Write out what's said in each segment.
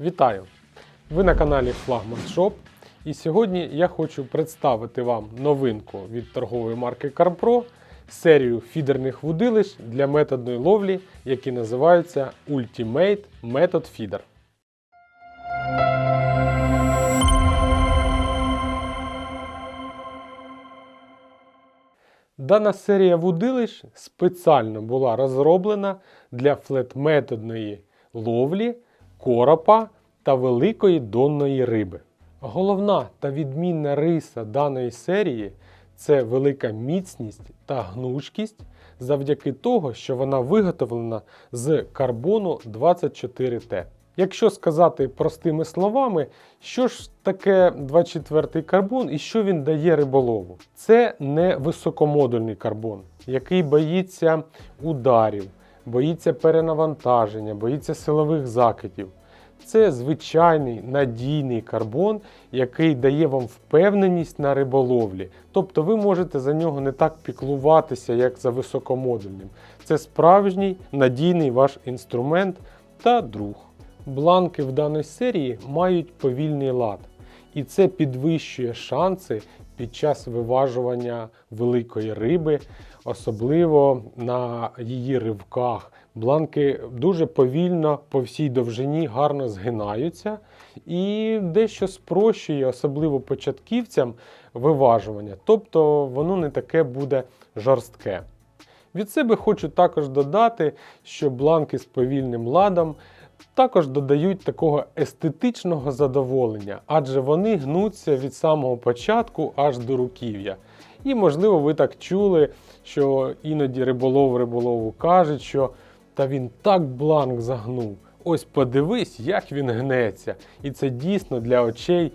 Вітаю! Ви на каналі Flagman Shop. І сьогодні я хочу представити вам новинку від торгової марки CarPro, серію фідерних вудилищ для методної ловлі, які називаються Ultimate Method Feeder. Дана серія вудилищ спеціально була розроблена для флет-методної ловлі, коропа та великої донної риби. Головна та відмінна риса даної серії це велика міцність та гнучкість завдяки того, що вона виготовлена з карбону 24Т. Якщо сказати простими словами, що ж таке 24-й карбон і що він дає риболову? Це не високомодульний карбон, який боїться ударів, боїться перенавантаження, боїться силових закидів. Це звичайний надійний карбон, який дає вам впевненість на риболовлі. Тобто ви можете за нього не так піклуватися, як за високомодульним. Це справжній надійний ваш інструмент та друг. Бланки в даній серії мають повільний лад, і це підвищує шанси під час виважування великої риби, особливо на її ривках. Бланки дуже повільно по всій довжині гарно згинаються і дещо спрощує, особливо початківцям, виважування. Тобто воно не таке буде жорстке. Від себе хочу також додати, що бланки з повільним ладом також додають такого естетичного задоволення, адже вони гнуться від самого початку аж до руків'я. І, можливо, ви так чули, що іноді риболов риболову кажуть, що та він так бланк загнув. Ось подивись, як він гнеться. І це дійсно для очей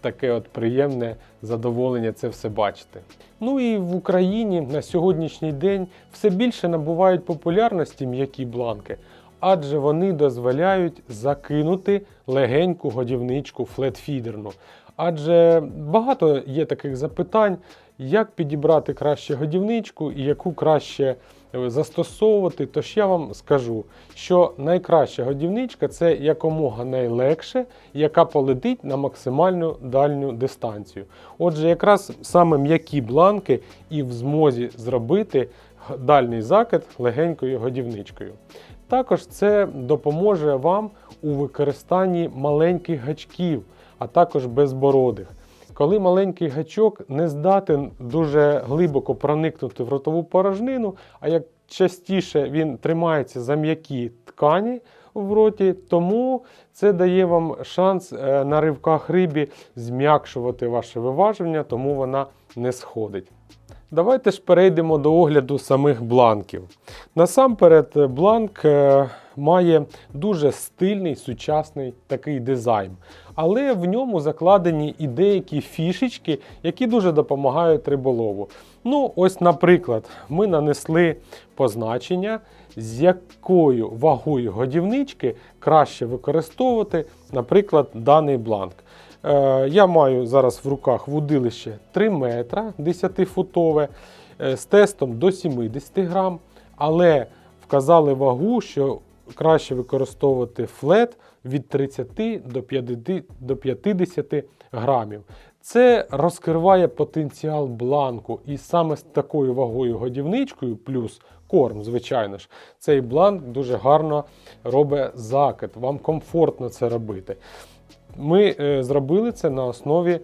таке от приємне задоволення це все бачити. Ну і в Україні на сьогоднішній день все більше набувають популярності м'які бланки, адже вони дозволяють закинути легеньку годівничку флетфідерну. Адже багато є таких запитань, як підібрати краще годівничку і яку краще е, застосовувати. Тож я вам скажу, що найкраща годівничка це якомога найлегше, яка полетить на максимальну дальню дистанцію. Отже, якраз саме м'які бланки і в змозі зробити дальній закид легенькою годівничкою. Також це допоможе вам у використанні маленьких гачків, а також безбородих. Коли маленький гачок не здатен дуже глибоко проникнути в ротову порожнину, а як частіше він тримається за м'які ткані в роті, тому це дає вам шанс е, на ривках рибі зм'якшувати ваше виважування, тому вона не сходить. Давайте ж перейдемо до огляду самих бланків. Насамперед, е, бланк е, має дуже стильний сучасний такий дизайн, але в ньому закладені і деякі фішечки, які дуже допомагають риболову. Ну, ось, наприклад, ми нанесли позначення, з якою вагою годівнички краще використовувати, наприклад, даний бланк. Е, Я маю зараз в руках вудилище 3 метра 10-футове е, з тестом до 70 грам, але вказали вагу, що краще використовувати флет від 30 до 50 до 50 грамів. Це розкриває потенціал бланку, і саме з такою вагою годівничкою, плюс корм, звичайно ж, цей бланк дуже гарно робить закид. Вам комфортно це робити. Ми е, зробили це на основі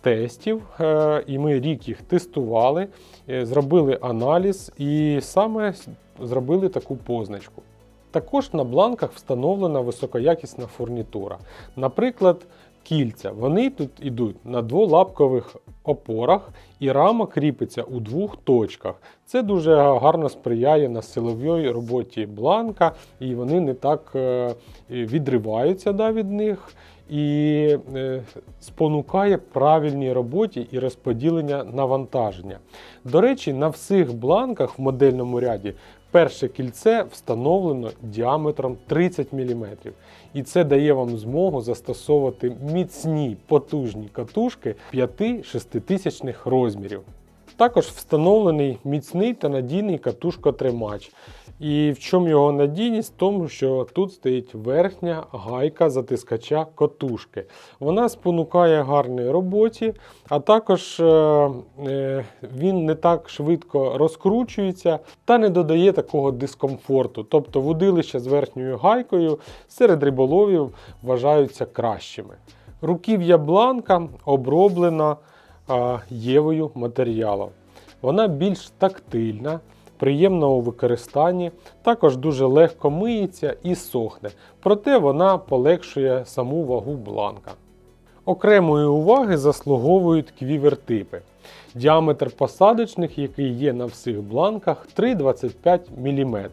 тестів, е, і ми рік їх тестували, е, зробили аналіз і саме зробили таку позначку. Також на бланках встановлена високоякісна фурнітура. Наприклад, кільця. Вони тут йдуть на дволапкових опорах, і рама кріпиться у двох точках. Це дуже гарно сприяє на силовій роботі бланка, і вони не так е, відриваються да, від них. І е, спонукає правильній роботі і розподілення навантаження. До речі, на всіх бланках в модельному ряді перше кільце встановлено діаметром 30 мм. І це дає вам змогу застосовувати міцні потужні катушки 5-6 тисячних розмірів. Також встановлений міцний та надійний катушкотримач. І в чому його надійність? В тому, що тут стоїть верхня гайка затискача котушки. Вона спонукає гарної роботі, а також е, е, він не так швидко розкручується та не додає такого дискомфорту. Тобто вудилища з верхньою гайкою серед риболовів вважаються кращими. Руків'я бланка оброблена євою матеріалом. Вона більш тактильна, приємна у використанні, також дуже легко миється і сохне, проте вона полегшує саму вагу бланка. Окремої уваги заслуговують квівертипи. Діаметр посадочних, який є на всіх бланках, 3,25 мм.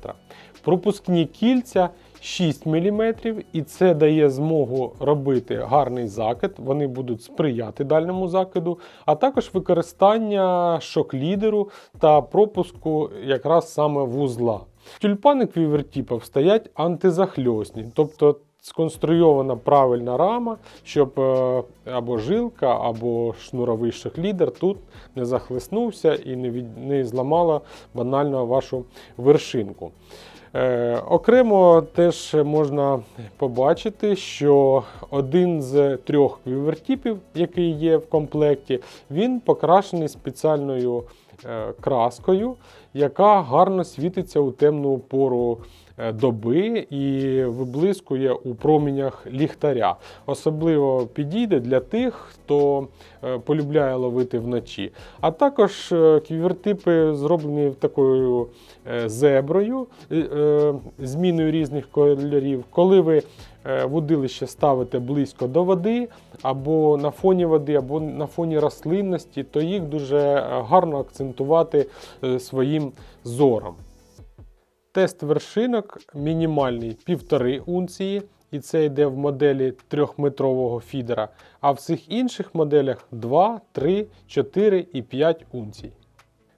Пропускні кільця 6 мм, і це дає змогу робити гарний закид. Вони будуть сприяти дальньому закиду, а також використання шок-лідеру та пропуску якраз саме вузла. Тюльпани квівертіпів стоять антизахльосні, тобто сконструйована правильна рама, щоб е, або жилка, або шнуровий шоклідер тут не захлиснувся і не, від, не зламала банально вашу вершинку. Е, окремо теж можна побачити, що один з трьох квівертіпів, який є в комплекті, він покрашений спеціальною е, краскою, яка гарно світиться у темну пору е, доби і виблискує у промінях ліхтаря. Особливо підійде для тих, хто е, полюбляє ловити вночі. А також е, квівертипи зроблені такою зеброю, зміною різних кольорів. Коли ви е, вудилище ставите близько до води, або на фоні води, або на фоні рослинності, то їх дуже гарно акцентувати е, своїм зором. Тест вершинок мінімальний 1,5 унції, і це йде в моделі 3-метрового фідера, а в всіх інших моделях 2, 3, 4 і 5 унцій.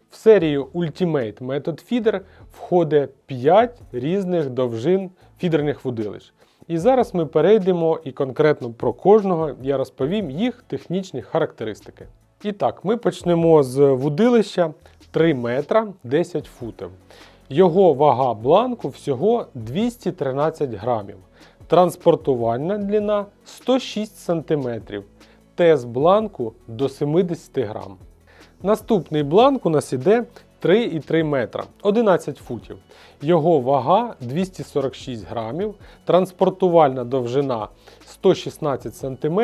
В серію Ultimate Method Feeder входить 5 різних довжин фідерних вудилищ. І зараз ми перейдемо і конкретно про кожного я розповім їх технічні характеристики. І так, ми почнемо з вудилища 3 метра 10 футів. Його вага бланку всього 213 грамів. Транспортувальна длина 106 см. Тез бланку до 70 грам. Наступний бланк у нас іде 3,3 метра 11 футів. Його вага 246 грамів, транспортувальна довжина 116 см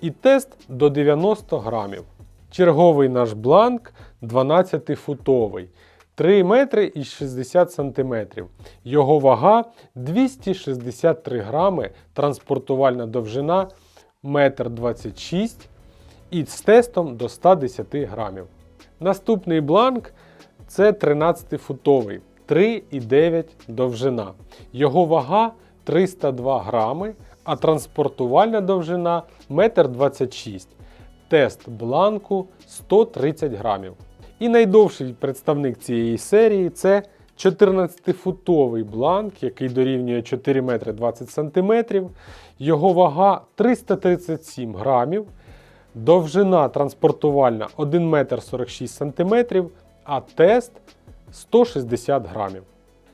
і тест до 90 грамів. Черговий наш бланк 12-футовий. 3 метри і 60 сантиметрів. Його вага 263 грами, транспортувальна довжина 1,26 м і з тестом до 110 грамів. Наступний бланк це 13-футовий, 3,9 довжина. Його вага 302 грами, а транспортувальна довжина 1,26 м. Тест бланку 130 грамів. І найдовший представник цієї серії це 14-футовий бланк, який дорівнює 4 метри 20 сантиметрів. Його вага 337 грамів. Довжина транспортувальна 1 метр 46 сантиметрів, а тест 160 грамів.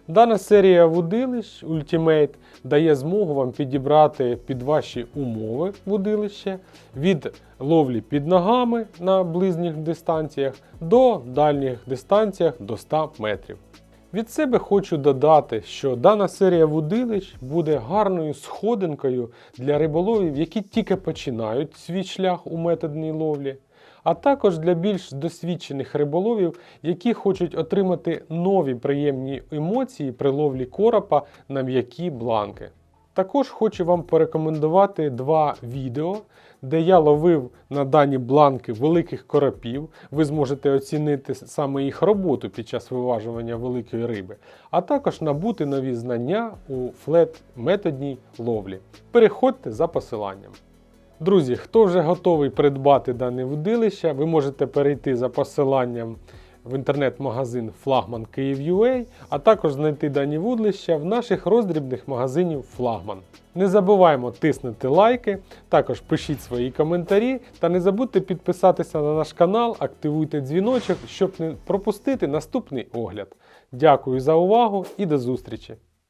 Дана серія вудилищ Ultimate дає змогу вам підібрати під ваші умови вудилище від ловлі під ногами на близьких дистанціях до дальніх дистанціях до 100 метрів. Від себе хочу додати, що дана серія вудилищ буде гарною сходинкою для риболовів, які тільки починають свій шлях у методній ловлі, а також для більш досвідчених риболовів, які хочуть отримати нові приємні емоції при ловлі коропа на м'які бланки. Також хочу вам порекомендувати два відео, де я ловив на дані бланки великих коропів. Ви зможете оцінити саме їх роботу під час виважування великої риби, а також набути нові знання у флет-методній ловлі. Переходьте за посиланням. Друзі, хто вже готовий придбати дане вудилище, ви можете перейти за посиланням в інтернет-магазин Флагман Київ.UA, а також знайти дані вудлища в наших роздрібних магазинів Флагман. Не забуваємо тиснути лайки, також пишіть свої коментарі та не забудьте підписатися на наш канал, активуйте дзвіночок, щоб не пропустити наступний огляд. Дякую за увагу і до зустрічі!